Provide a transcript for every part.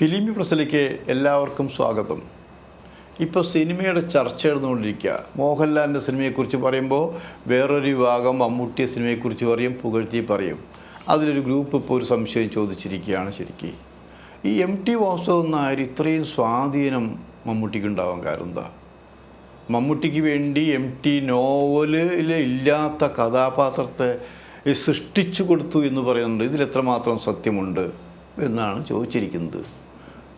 ഫിലിമി പ്രസിലേക്ക് എല്ലാവർക്കും സ്വാഗതം. ഇപ്പോൾ സിനിമയുടെ ചർച്ച നടന്നുകൊണ്ടിരിക്കുക. മോഹൻലാലിന്റെ സിനിമയെക്കുറിച്ച് പറയുമ്പോൾ വേറൊരു വിഭാഗം മമ്മൂട്ടിയ സിനിമയെക്കുറിച്ച് പറയും പുകഴ്ത്തി പറയും. അതിലൊരു ഗ്രൂപ്പ് ഇപ്പോൾ ഒരു സംശയം ചോദിച്ചിരിക്കുകയാണ് ശരിക്ക്. ഈ എം ടി വാസുദേവൻ നായർ ഇത്രയും സ്വാധീനം മമ്മൂട്ടിക്ക് ഉണ്ടാവാൻ കാരണം എന്താ? മമ്മൂട്ടിക്ക് വേണ്ടി എം ടി നോവലിൽ ഇല്ലാത്ത കഥാപാത്രത്തെ സൃഷ്ടിച്ചു കൊടുത്തു എന്ന് പറയുന്നുണ്ട്. ഇതിലെത്രമാത്രം സത്യമുണ്ട് എന്നാണ് ചോദിച്ചിരിക്കുന്നത്.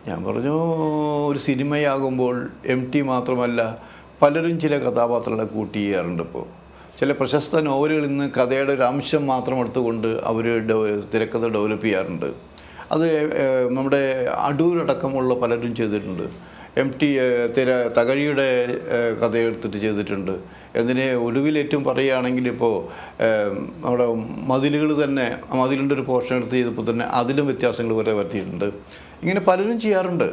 ഞാൻ പറഞ്ഞു ഒരു സിനിമയാകുമ്പോൾ എം ടി മാത്രമല്ല പലരും ചില കഥാപാത്രങ്ങളെ കൂട്ടി ചെയ്യാറുണ്ട് ഇപ്പോൾ ചില പ്രശസ്ത നോവലുകളിൽ നിന്ന് കഥയുടെ ഒരു അംശം മാത്രം എടുത്തുകൊണ്ട് അവർ തിരക്കഥ ഡെവലപ്പ് ചെയ്യാറുണ്ട്. അത് നമ്മുടെ അടൂരടക്കമുള്ള പലരും ചെയ്തിട്ടുണ്ട്. എം ടി തിര തകഴിയുടെ കഥയെടുത്തിട്ട് ചെയ്തിട്ടുണ്ട്. എന്തിനെ ഒടുവിലേറ്റവും പറയുകയാണെങ്കിൽ ഇപ്പോൾ നമ്മുടെ മതിലുകൾ തന്നെ മതിലിന്റെ ഒരു പോർഷൻ എടുത്ത് ചെയ്തപ്പോൾ തന്നെ അതിലും വ്യത്യാസങ്ങൾ വരെ വരുത്തിയിട്ടുണ്ട്. ഇങ്ങനെ പലരും ചെയ്യാറുണ്ട്.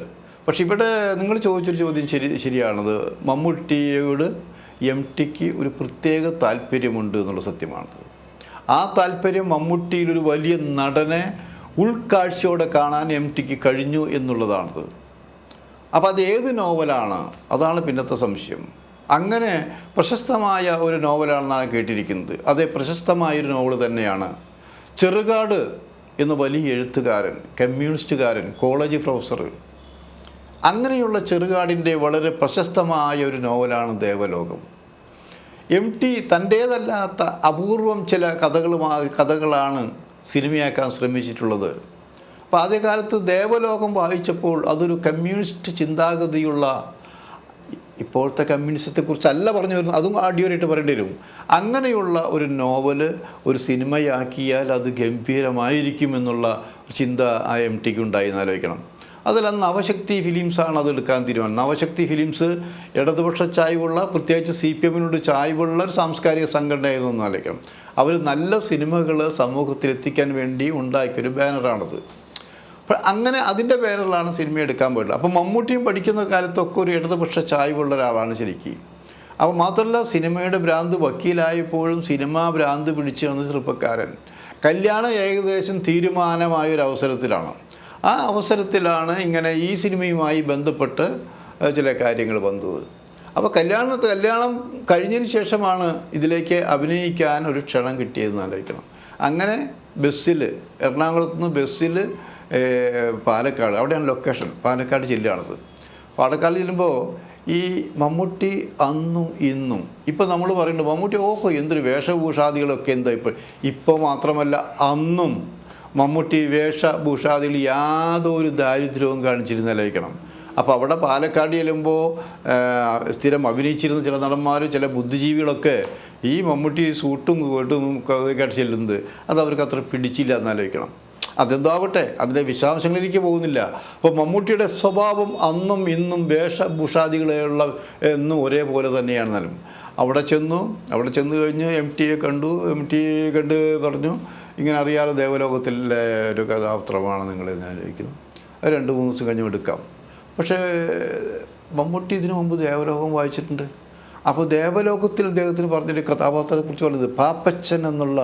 പക്ഷേ ഇവിടെ നിങ്ങൾ ചോദിച്ചൊരു ചോദ്യം ശരി ശരിയാണത്. മമ്മൂട്ടിയോട് എം ടിക്ക് ഒരു പ്രത്യേക താല്പര്യമുണ്ട് എന്നുള്ള സത്യമാണത്. ആ താല്പര്യം മമ്മൂട്ടിയിൽ ഒരു വലിയ നടനെ ഉൾക്കാഴ്ചയോടെ കാണാൻ എം ടിക്ക് കഴിഞ്ഞു എന്നുള്ളതാണത്. അപ്പോൾ അത് ഏത് നോവലാണ്? അതാണ് പിന്നത്തെ സംശയം. അങ്ങനെ പ്രശസ്തമായ ഒരു നോവലാണെന്നാണ് കേട്ടിരിക്കുന്നത്. അതേ പ്രശസ്തമായൊരു നോവൽ തന്നെയാണ്. ചെറുകാട് എന്ന വലിയ എഴുത്തുകാരൻ കമ്മ്യൂണിസ്റ്റുകാരൻ കോളേജ് പ്രൊഫസർ. അങ്ങനെയുള്ള ചെറുകാടിന്റെ വളരെ പ്രശസ്തമായ ഒരു നോവലാണ് ദേവലോകം. എം ടി തന്റേതല്ലാത്ത അപൂർവം ചില കഥകളുമായി കഥകളാണ് സിനിമയാക്കാൻ ശ്രമിച്ചിട്ടുള്ളത്. അപ്പോൾ ആദ്യകാലത്ത് ദേവലോകം വായിച്ചപ്പോൾ അതൊരു കമ്മ്യൂണിസ്റ്റ് ചിന്താഗതിയുള്ള ഇപ്പോഴത്തെ കമ്മ്യൂണിസത്തെക്കുറിച്ചല്ല പറഞ്ഞു വരുന്നത്. അതും ആഡിയോയിലിട്ട് പറയേണ്ടി വരും. അങ്ങനെയുള്ള ഒരു നോവൽ ഒരു സിനിമയാക്കിയാൽ അത് ഗംഭീരമായിരിക്കും എന്നുള്ള ചിന്ത ആ എം ടിക്ക് ഉണ്ടായി എന്ന് ആലോചിക്കണം. അതിൽ അന്ന് നവശക്തി ഫിലിംസാണ് അത് എടുക്കാൻ തീരുമാനം. നവശക്തി ഫിലിംസ് ഇടതുപക്ഷ ചായ്വുള്ള പ്രത്യേകിച്ച് സി പി എമ്മിനോട് ചായ്വുള്ള ഒരു സാംസ്കാരിക സംഘടനയായിരുന്നു എന്ന് ആലോചിക്കണം. അവർ നല്ല സിനിമകൾ സമൂഹത്തിലെത്തിക്കാൻ വേണ്ടി ഉണ്ടാക്കിയൊരു ബാനറാണത്. അങ്ങനെ അതിന്റെ പേരിലാണ് സിനിമ എടുക്കാൻ പോയിട്ടുള്ളത്. അപ്പോൾ മമ്മൂട്ടിയും പഠിക്കുന്ന കാലത്തൊക്കെ ഒരു ഇടതുപക്ഷ ചായ്വുള്ള ഒരാളാണ് ശരിക്കും. അപ്പോൾ മാത്രമല്ല സിനിമയുടെ ഭ്രാന്ത് വക്കീലായപ്പോഴും സിനിമാ ഭ്രാന്ത് പിടിച്ചു വന്ന ചെറുപ്പക്കാരൻ. കല്യാണം ഏകദേശം തീരുമാനമായ ഒരു അവസരത്തിലാണ് ആ അവസരത്തിലാണ് ഇങ്ങനെ ഈ സിനിമയുമായി ബന്ധപ്പെട്ട് ചില കാര്യങ്ങൾ വന്നത്. അപ്പോൾ കല്യാണ കല്യാണം കഴിഞ്ഞതിന് ശേഷമാണ് ഇതിലേക്ക് അഭിനയിക്കാൻ ഒരു ക്ഷണം കിട്ടിയതെന്ന് ആലോചിക്കണം. അങ്ങനെ ബസ്സിൽ എറണാകുളത്ത് നിന്ന് ബസ്സിൽ പാലക്കാട് അവിടെയാണ് ലൊക്കേഷൻ പാലക്കാട് ജില്ലയാണത്. പാലക്കാട് ചെല്ലുമ്പോൾ ഈ മമ്മൂട്ടി അന്നും ഇന്നും ഇപ്പം നമ്മൾ പറയുന്നുണ്ട് മമ്മൂട്ടി ഓഹോ എന്തൊരു വേഷഭൂഷാദികളൊക്കെ എന്താ ഇപ്പോൾ ഇപ്പോൾ മാത്രമല്ല അന്നും മമ്മൂട്ടി വേഷഭൂഷാദികൾ യാതൊരു ദാരിദ്ര്യവും കാണിച്ചിരുന്നലായിരിക്കണം അപ്പോൾ അവിടെ പാലക്കാട് ചെല്ലുമ്പോൾ സ്ഥിരം അഭിനയിച്ചിരുന്ന ചില നടന്മാർ ചില ബുദ്ധിജീവികളൊക്കെ ഈ മമ്മൂട്ടി സൂട്ടും കോട്ടും കേട്ട് ചെല്ലുന്നത് അത് അവർക്ക് അത്ര പിടിച്ചില്ല എന്നാലോചിക്കണം അതെന്താവട്ടെ അതിന്റെ വിശദാംശങ്ങളിലേക്ക് പോകുന്നില്ല. അപ്പോൾ മമ്മൂട്ടിയുടെ സ്വഭാവം അന്നും ഇന്നും വേഷഭൂഷാദികളെയുള്ള എന്നും ഒരേപോലെ തന്നെയാണ് തന്നെയാണെന്നാലും. അവിടെ ചെന്നു അവിടെ ചെന്ന് കഴിഞ്ഞ് എം ടിയെ കണ്ടു എം ടി കണ്ട് പറഞ്ഞു ഇങ്ങനെ അറിയാതെ ദേവലോകത്തിലെ ഒരു കഥാപാത്രമാണ് നിങ്ങളെ ഞാൻ ചോദിക്കുന്നു അത് രണ്ട് മൂന്ന് ദിവസം കഴിഞ്ഞ് എടുക്കാം. പക്ഷേ മമ്മൂട്ടി ഇതിനു മുമ്പ് ദേവലോകം വായിച്ചിട്ടുണ്ട്. അപ്പോൾ ദേവലോകത്തിൽ അദ്ദേഹത്തിന് പറഞ്ഞൊരു കഥാപാത്രത്തെക്കുറിച്ച് പറഞ്ഞത് പാപ്പച്ചൻ എന്നുള്ള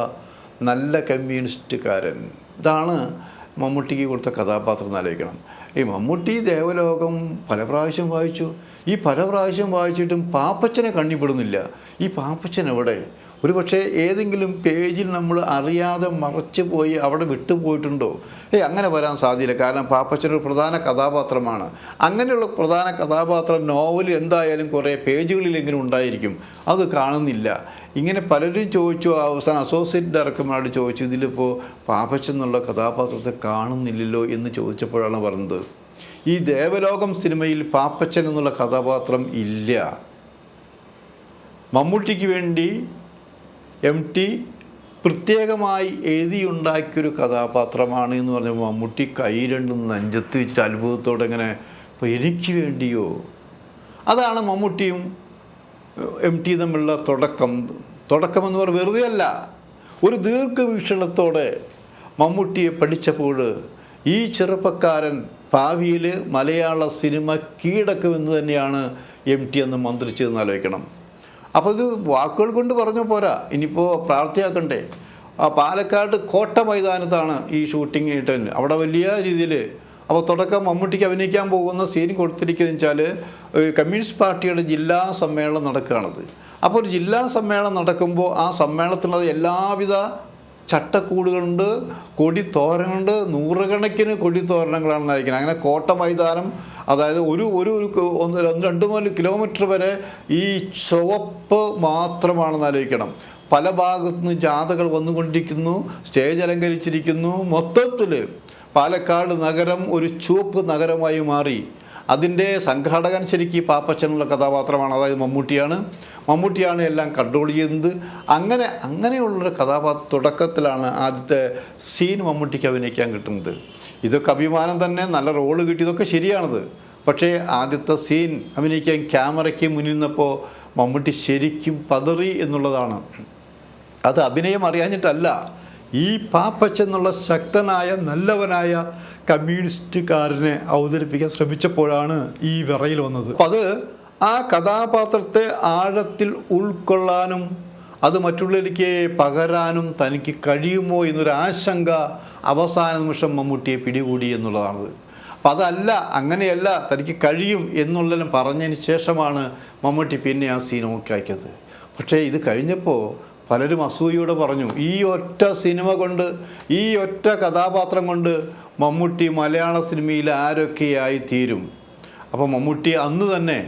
നല്ല കമ്മ്യൂണിസ്റ്റുകാരൻ. ഇതാണ് മമ്മൂട്ടിക്ക് കൊടുത്ത കഥാപാത്രം എന്നാലോചിക്കണം ഈ മമ്മൂട്ടി ദേവലോകം പല പ്രാവശ്യം വായിച്ചു. ഈ പല പ്രാവശ്യം വായിച്ചിട്ടും പാപ്പച്ചനെ കണ്ണിപ്പെടുന്നില്ല. ഈ പാപ്പച്ചൻ എവിടെ? ഒരു പക്ഷേ ഏതെങ്കിലും പേജിൽ നമ്മൾ അറിയാതെ മറച്ചു പോയി അവിടെ വിട്ടുപോയിട്ടുണ്ടോ? ഏയ് അങ്ങനെ വരാൻ സാധ്യത കാരണം പാപ്പച്ചൻ ഒരു പ്രധാന കഥാപാത്രമാണ്. അങ്ങനെയുള്ള പ്രധാന കഥാപാത്രം നോവൽ എന്തായാലും കുറേ പേജുകളിലെങ്കിലും ഉണ്ടായിരിക്കും. അത് കാണുന്നില്ല. ഇങ്ങനെ പലരും ചോദിച്ചു അവസാനം അസോസിയേറ്റ് ഡയറക്ടർമാരോട് ചോദിച്ചു ഇതിലിപ്പോൾ പാപ്പച്ചൻ എന്നുള്ള കഥാപാത്രത്തെ കാണുന്നില്ലല്ലോ എന്ന് ചോദിച്ചപ്പോഴാണ് പറഞ്ഞത്. ഈ ദേവലോകം സിനിമയിൽ പാപ്പച്ചൻ എന്നുള്ള കഥാപാത്രം ഇല്ല. മമ്മൂട്ടിക്ക് വേണ്ടി എം ടി പ്രത്യേകമായി എഴുതിയുണ്ടാക്കിയൊരു കഥാപാത്രമാണ് എന്ന് പറഞ്ഞപ്പോൾ മമ്മൂട്ടി കൈ രണ്ടും നെഞ്ചത്ത് വെച്ചിട്ട് അത്ഭുതത്തോടെ ഇങ്ങനെ അപ്പോൾ എനിക്ക് വേണ്ടിയോ? അതാണ് മമ്മൂട്ടിയും എം ടി തമ്മിലുള്ള തുടക്കം. തുടക്കമെന്ന് പറഞ്ഞാൽ വെറുതെ അല്ല ഒരു ദീർഘവീക്ഷണത്തോടെ മമ്മൂട്ടിയെ പഠിച്ചപ്പോൾ ഈ ചെറുപ്പക്കാരൻ ഭാവിയിൽ മലയാള സിനിമ കീഴടക്കുമെന്ന് തന്നെയാണ് എം ടി എന്ന് മന്ത്രിച്ചതെന്ന് ആലോചിക്കണം. അപ്പോൾ ഇത് വാക്കുകൾ കൊണ്ട് പറഞ്ഞു പോരാ. ഇനിയിപ്പോൾ പ്രാർത്ഥിയാക്കണ്ടേ. ആ പാലക്കാട് കോട്ട മൈതാനത്താണ് ഈ ഷൂട്ടിംഗ് ഇട്ടൻ അവിടെ വലിയ രീതിയിൽ അപ്പോൾ തുടക്കം മമ്മൂട്ടിക്ക് അഭിനയിക്കാൻ പോകുന്ന സീൻ കൊടുത്തിരിക്കുന്നത് വെച്ചാൽ കമ്മ്യൂണിസ്റ്റ് പാർട്ടിയുടെ ജില്ലാ സമ്മേളനം നടക്കുകയാണത്. അപ്പോൾ ഒരു ജില്ലാ സമ്മേളനം നടക്കുമ്പോൾ ആ സമ്മേളനത്തിനുള്ള എല്ലാവിധ ചട്ടക്കൂടുകളുണ്ട് കൊടിത്തോരണുണ്ട് നൂറുകണക്കിന് കൊടിത്തോരണങ്ങളാണ് നയിക്കുന്നത് അങ്ങനെ കോട്ട മൈതാനം അതായത് ഒരു ഒരു ഒന്ന് രണ്ട് മൂന്ന് കിലോമീറ്റർ വരെ ഈ ചുവപ്പ് മാത്രമാണെന്ന് ആലോചിക്കണം. പല ഭാഗത്തു നിന്ന് ജാഥകൾ വന്നുകൊണ്ടിരിക്കുന്നു സ്റ്റേജ് അലങ്കരിച്ചിരിക്കുന്നു മൊത്തത്തിൽ പാലക്കാട് നഗരം ഒരു ചുവപ്പ് നഗരമായി മാറി. അതിന്റെ സംഘാടകൻ ശരിക്കും പാപ്പച്ചനുള്ള കഥാപാത്രമാണ്. അതായത് മമ്മൂട്ടിയാണ്. മമ്മൂട്ടിയാണ് എല്ലാം കൺട്രോൾ ചെയ്യുന്നത്. അങ്ങനെ അങ്ങനെയുള്ളൊരു കഥാപാത്ര തുടക്കത്തിലാണ് ആദ്യത്തെ സീൻ മമ്മൂട്ടിക്ക് അഭിനയിക്കാൻ കിട്ടുന്നത്. ഇതൊക്കെ അഭിമാനം തന്നെ നല്ല റോൾ കിട്ടിയതൊക്കെ ശരിയാണത്. പക്ഷേ ആദ്യത്തെ സീൻ അഭിനയിക്കാൻ ക്യാമറയ്ക്ക് മുന്നിൽ നിന്നപ്പോൾ മമ്മൂട്ടി ശരിക്കും പതറി എന്നുള്ളതാണ്. അത് അഭിനയം അറിയാഞ്ഞിട്ടല്ല. ഈ പാപ്പച്ചെന്നുള്ള ശക്തനായ നല്ലവനായ കമ്മ്യൂണിസ്റ്റുകാരനെ അവതരിപ്പിക്കാൻ ശ്രമിച്ചപ്പോഴാണ് ഈ വിറയിൽ വന്നത്. അപ്പം അത് ആ കഥാപാത്രത്തെ ആഴത്തിൽ ഉൾക്കൊള്ളാനും അത് മറ്റുള്ളവർക്ക് പകരാനും തനിക്ക് കഴിയുമോ എന്നൊരു ആശങ്ക അവസാന നിമിഷം മമ്മൂട്ടിയെ പിടികൂടി എന്നുള്ളതാണത്. അപ്പം അതല്ല അങ്ങനെയല്ല തനിക്ക് കഴിയും എന്നുള്ളതും പറഞ്ഞതിന് ശേഷമാണ് മമ്മൂട്ടി പിന്നെ ആ സീൻ നോക്കി ആക്കിയത് പക്ഷേ ഇത് കഴിഞ്ഞപ്പോൾ പലരും അസൂയയോടെ പറഞ്ഞു ഈ ഒറ്റ സിനിമ കൊണ്ട് ഈ ഒറ്റ കഥാപാത്രം കൊണ്ട് മമ്മൂട്ടി മലയാള സിനിമയിൽ ആരൊക്കെയായി തീരും? അപ്പോൾ മമ്മൂട്ടി അന്ന് തന്നെ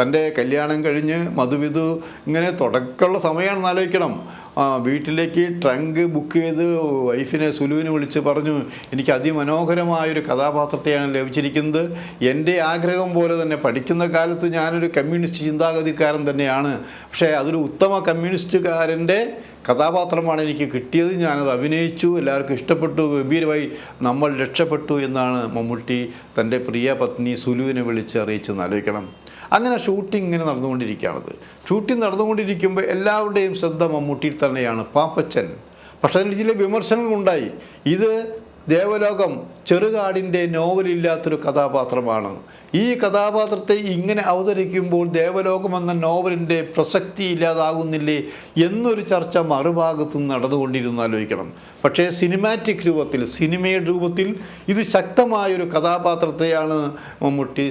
തന്റെ കല്യാണം കഴിഞ്ഞ് മധുവിധു ഇങ്ങനെ തുടക്കമുള്ള സമയമാണെന്ന് ആലോചിക്കണം. ആ, വീട്ടിലേക്ക് ട്രങ്ക് ബുക്ക് ചെയ്ത് വൈഫിനെ സുലുവിനെ വിളിച്ച് പറഞ്ഞു എനിക്ക് അതിമനോഹരമായൊരു കഥാപാത്രത്തെയാണ് ലഭിച്ചിരിക്കുന്നത്. എന്റെ ആഗ്രഹം പോലെ തന്നെ പഠിക്കുന്ന കാലത്ത് ഞാനൊരു കമ്മ്യൂണിസ്റ്റ് ചിന്താഗതിക്കാരൻ തന്നെയാണ്. പക്ഷേ അതൊരു ഉത്തമ കമ്മ്യൂണിസ്റ്റുകാരന്റെ കഥാപാത്രമാണ് എനിക്ക് കിട്ടിയത്. ഞാനത് അഭിനയിച്ചു. എല്ലാവർക്കും ഇഷ്ടപ്പെട്ടു. ഗംഭീരമായി നമ്മൾ രക്ഷപ്പെട്ടു എന്നാണ് മമ്മൂട്ടി തന്റെ പ്രിയ പത്നി സുലുവിനെ വിളിച്ച് അറിയിച്ചെന്ന് ആലോചിക്കണം. അങ്ങനെ ഷൂട്ടിംഗ് ഇങ്ങനെ നടന്നുകൊണ്ടിരിക്കുകയാണത്. ഷൂട്ടിംഗ് നടന്നുകൊണ്ടിരിക്കുമ്പോൾ എല്ലാവരുടെയും ശ്രദ്ധ മമ്മൂട്ടിയിൽ തന്നെയാണ്. പാപ്പച്ചൻ. പക്ഷേ അതിന്റെ ചില വിമർശനങ്ങളുണ്ടായി. ഇത് ദേവലോകം ചെറുകാടിന്റെ നോവലില്ലാത്തൊരു കഥാപാത്രമാണ്. ഈ കഥാപാത്രത്തെ ഇങ്ങനെ അവതരിക്കുമ്പോൾ ദേവലോകം എന്ന നോവലിന്റെ പ്രസക്തി ഇല്ലാതാകുന്നില്ലേ എന്നൊരു ചർച്ച മറുഭാഗത്ത് നിന്ന് നടന്നുകൊണ്ടിരുന്നു ആലോചിക്കണം. പക്ഷേ സിനിമാറ്റിക് രൂപത്തിൽ സിനിമയുടെ രൂപത്തിൽ ഇത് ശക്തമായൊരു കഥാപാത്രത്തെയാണ് മമ്മൂട്ടി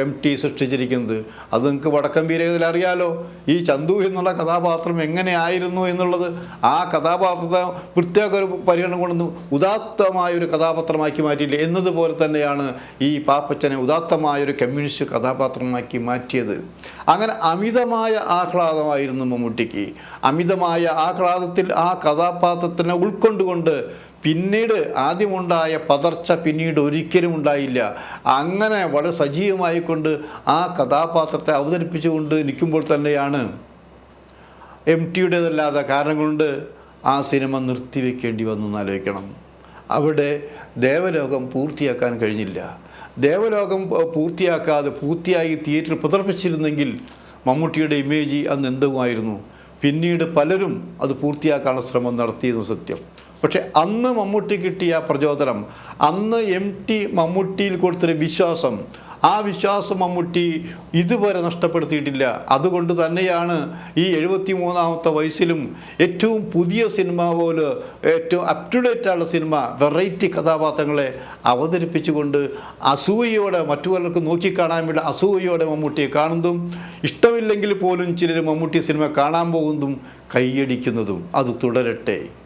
എം ടി സൃഷ്ടിച്ചിരിക്കുന്നത്. അത് നിങ്ങൾക്ക് വടക്കം വീരകത്തിൽ അറിയാലോ. ഈ ചന്തു എന്നുള്ള കഥാപാത്രം എങ്ങനെയായിരുന്നു എന്നുള്ളത് ആ കഥാപാത്രത്തെ പ്രത്യേക ഒരു പരിഗണന കൊണ്ടു ഉദാത്തമായൊരു കഥാപാത്രമാക്കി മാറ്റിയില്ലേ? എന്നതുപോലെ തന്നെയാണ് ഈ പാപ്പച്ചനെ ഉദാത്തമായ ഒരു കമ്മ്യൂണിസ്റ്റ് കഥാപാത്രമാക്കി മാറ്റിയത്. അങ്ങനെ അമിതമായ ആഹ്ലാദമായിരുന്നു മമ്മൂട്ടിക്ക്. അമിതമായ ആഹ്ലാദത്തിൽ ആ കഥാപാത്രത്തിനെ ഉൾക്കൊണ്ടുകൊണ്ട് പിന്നീട് ആദ്യമുണ്ടായ പതർച്ച പിന്നീട് ഒരിക്കലും ഉണ്ടായില്ല. അങ്ങനെ വളരെ സജീവമായിക്കൊണ്ട് ആ കഥാപാത്രത്തെ അവതരിപ്പിച്ചുകൊണ്ട് നിൽക്കുമ്പോൾ തന്നെയാണ് എം ടിയുടേതല്ലാത്ത കാരണങ്ങളുണ്ട്. ആ സിനിമ നിർത്തിവെക്കേണ്ടി വന്നു എന്നാലോചിക്കണം അവിടെ ദേവലോകം പൂർത്തിയാക്കാൻ കഴിഞ്ഞില്ല. ദേവലോകം പൂർത്തിയാക്കാതെ പൂർത്തിയായി തിയേറ്റർ പുതർപ്പിച്ചിരുന്നെങ്കിൽ മമ്മൂട്ടിയുടെ ഇമേജ് അന്ന് എന്തുമായിരുന്നു? പിന്നീട് പലരും അത് പൂർത്തിയാക്കാനുള്ള ശ്രമം നടത്തിയിരുന്നു സത്യം. പക്ഷെ അന്ന് മമ്മൂട്ടി കിട്ടിയ പ്രചോദനം അന്ന് എം ടി മമ്മൂട്ടിയിൽ കൊടുത്തൊരു വിശ്വാസം ആ വിശ്വാസം മമ്മൂട്ടി ഇതുവരെ നഷ്ടപ്പെടുത്തിയിട്ടില്ല. അതുകൊണ്ട് തന്നെയാണ് ഈ എഴുപത്തി മൂന്നാമത്തെ വയസ്സിലും ഏറ്റവും പുതിയ സിനിമ പോലെ ഏറ്റവും അപ് ടു ഡേറ്റ് ആയുള്ള സിനിമ വെറൈറ്റി കഥാപാത്രങ്ങളെ അവതരിപ്പിച്ചുകൊണ്ട് അസൂയയോടെ മറ്റു പലർക്കും നോക്കിക്കാണാൻ വേണ്ടി അസൂയയോടെ മമ്മൂട്ടിയെ കാണുന്നതും ഇഷ്ടമില്ലെങ്കിൽ പോലും ചിലർ മമ്മൂട്ടി സിനിമ കാണാൻ പോകുന്നതും കൈയടിക്കുന്നതും. അത് തുടരട്ടെ.